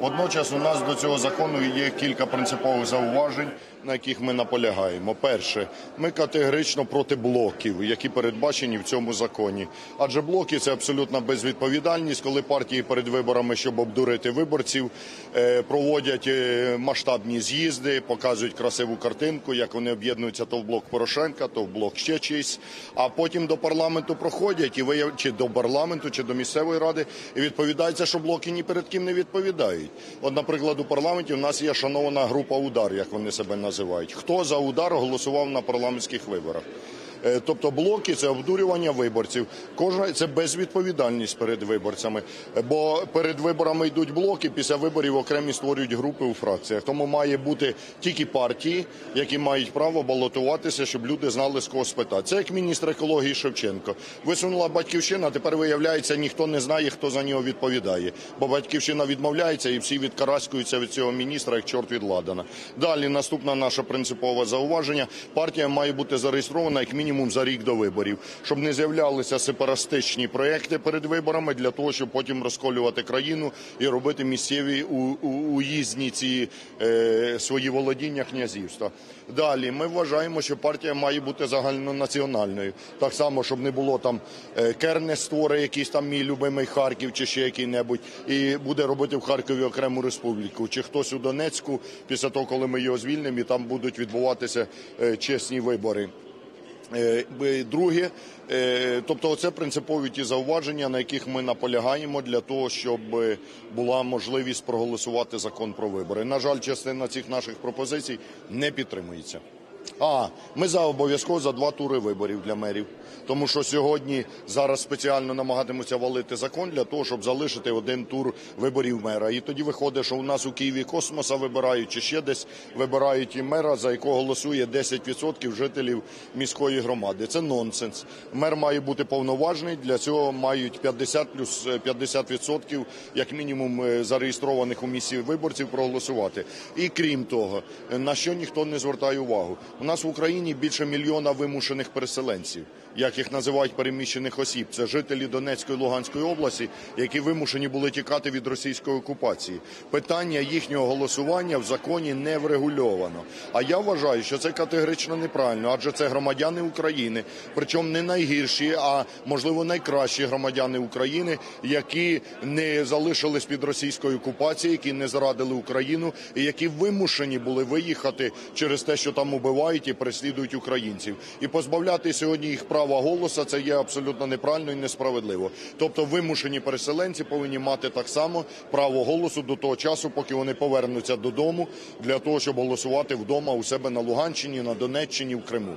Водночас у нас до цього закону є кілька принципових зауважень, на яких ми наполягаємо. Перше, ми категорично проти блоків, які передбачені в цьому законі. Адже блоки це абсолютна безвідповідальність, коли партії перед виборами, щоб обдурити виборців, е, проводять е, масштабні з'їзди, показують красиву картинку, як вони об'єднуються то в блок Порошенка, то в блок ще чийсь, а потім до парламенту проходять і вияв... чи до парламенту, чи до місцевої ради, і відповідається, що блоки ні перед ким не відповідають. От, наприклад, у парламенті у нас є шанована група удар, як вони себе називають. Хто за удар голосував на парламентських виборах? Е, Тобто блоки це обдурювання виборців. Кожна це безвідповідальність перед виборцями. Е, Бо перед виборами йдуть блоки, після виборів окремі створюють групи у фракціях. Тому має бути тільки партії, які мають право балотуватися, щоб люди знали з кого спитати. Це як міністр екології Шевченко. Висунула батьківщина. Тепер виявляється, ніхто не знає, хто за нього відповідає. Бо батьківщина відмовляється, і всі відкараскуються від цього міністра, як чорт від ладана. Далі наступне наше принципове зауваження: партія має бути зареєстрована як мінімум за рік до виборів, щоб не з'являлися сепаратистичні проекти перед виборами для того, щоб потім розколювати країну і робити місцеві уїзні ці е, свої володіння князівства. Далі ми вважаємо, що партія має бути загальнонаціональною. Так само, щоб не було там е, Керне якийсь там мій любимий Харків чи ще який-небудь, і буде робити в Харкові окрему республіку, чи хтось у Донецьку після того, коли ми його звільнимо, і там будуть відбуватися е, чесні вибори. Е, Друге, е, тобто це принципові ті зауваження, на яких ми наполягаємо для того, щоб була можливість проголосувати закон про вибори. На жаль, частина цих наших пропозицій не підтримується. А ми за обов'язково за два тури виборів для мерів, тому що сьогодні зараз спеціально намагатимуться валити закон для того, щоб залишити один тур виборів мера. І тоді виходить, що у нас у Києві космоса вибирають чи ще десь вибирають і мера, за якого голосує 10% жителів міської громади. Це нонсенс. Мер має бути повноважний. Для цього мають 50 плюс е, 50% як мінімум е, зареєстрованих у місці виборців проголосувати. І крім того, е, на що ніхто не звертає увагу. У нас в Україні більше мільйона вимушених переселенців, як їх називають переміщених осіб. Це жителі Донецької Луганської області, які вимушені були тікати від російської окупації. Питання їхнього голосування в законі не врегульовано. А я вважаю, що це категорично неправильно, адже це громадяни України, причому не найгірші, а можливо найкращі громадяни України, які не залишились під російською окупацією, які не зрадили Україну, і які вимушені були виїхати через те, що там убивають і переслідують українців. І позбавляти сьогодні їх права голосу це є абсолютно неправильно і несправедливо. Тобто вимушені переселенці повинні мати так само право голосу до того часу, поки вони повернуться додому, для того, щоб голосувати вдома у себе на Луганщині, на Донеччині, в Криму.